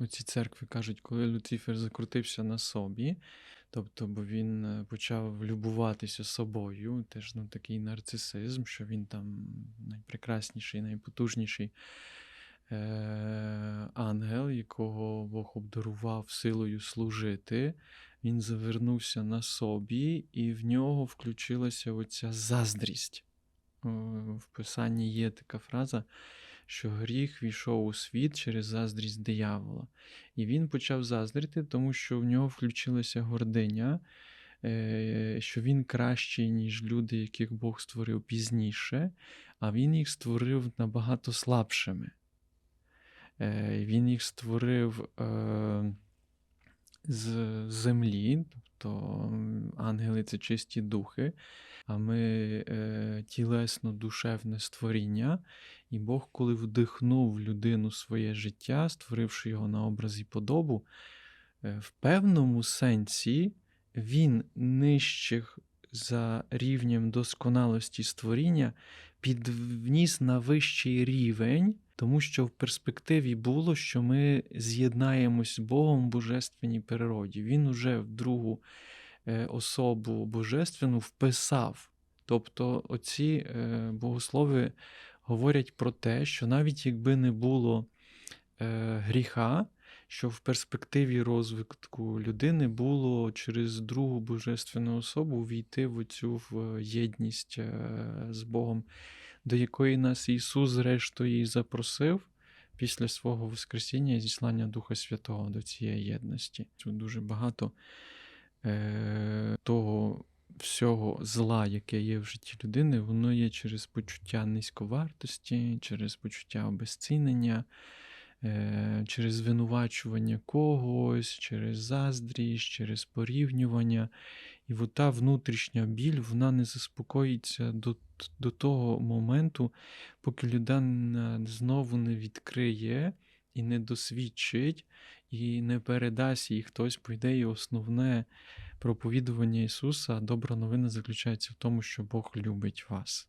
Оці церкви кажуть, коли Люцифер закрутився на собі, тобто, бо він е, почав любуватися собою, теж ну, такий нарцисизм, що він там найпрекрасніший, найпотужніший е- ангел, якого Бог обдарував силою служити. Він завернувся на собі, і в нього включилася оця заздрість. В Писанні є така фраза, що гріх війшов у світ через заздрість диявола. І він почав заздрити, тому що в нього включилася гординя, е, що він кращий, ніж люди, яких Бог створив пізніше, а він їх створив набагато слабшими. Е, Він їх створив е, з землі, тобто ангели це чисті духи, а ми е, тілесно душевне створіння. І Бог, коли вдихнув в людину своє життя, створивши його на образ і подобу, е, в певному сенсі він нижчих за рівнем досконалості створіння підвніс на вищий рівень, тому що в перспективі було, що ми з'єднаємось з Богом в божественній природі. Він уже в другу е, особу божественну вписав. Тобто оці е, богослови говорять про те, що навіть якби не було е, гріха, що в перспективі розвитку людини було через другу божественну особу війти в оцю в єдність з Богом, до якої нас Ісус, зрештою, і запросив після свого Воскресіння і зіслання Духа Святого до цієї єдності. Тут дуже багато е, того всього зла, яке є в житті людини, воно є через почуття низьковартості, через почуття обезцінення, е, через звинувачування когось, через заздрість, через порівнювання. І от та внутрішня біль вона не заспокоїться до, до того моменту, поки людина знову не відкриє і не досвідчить, і не передасть їй хтось, по ідеї, основне проповідування Ісуса, добра новина заключається в тому, що Бог любить вас.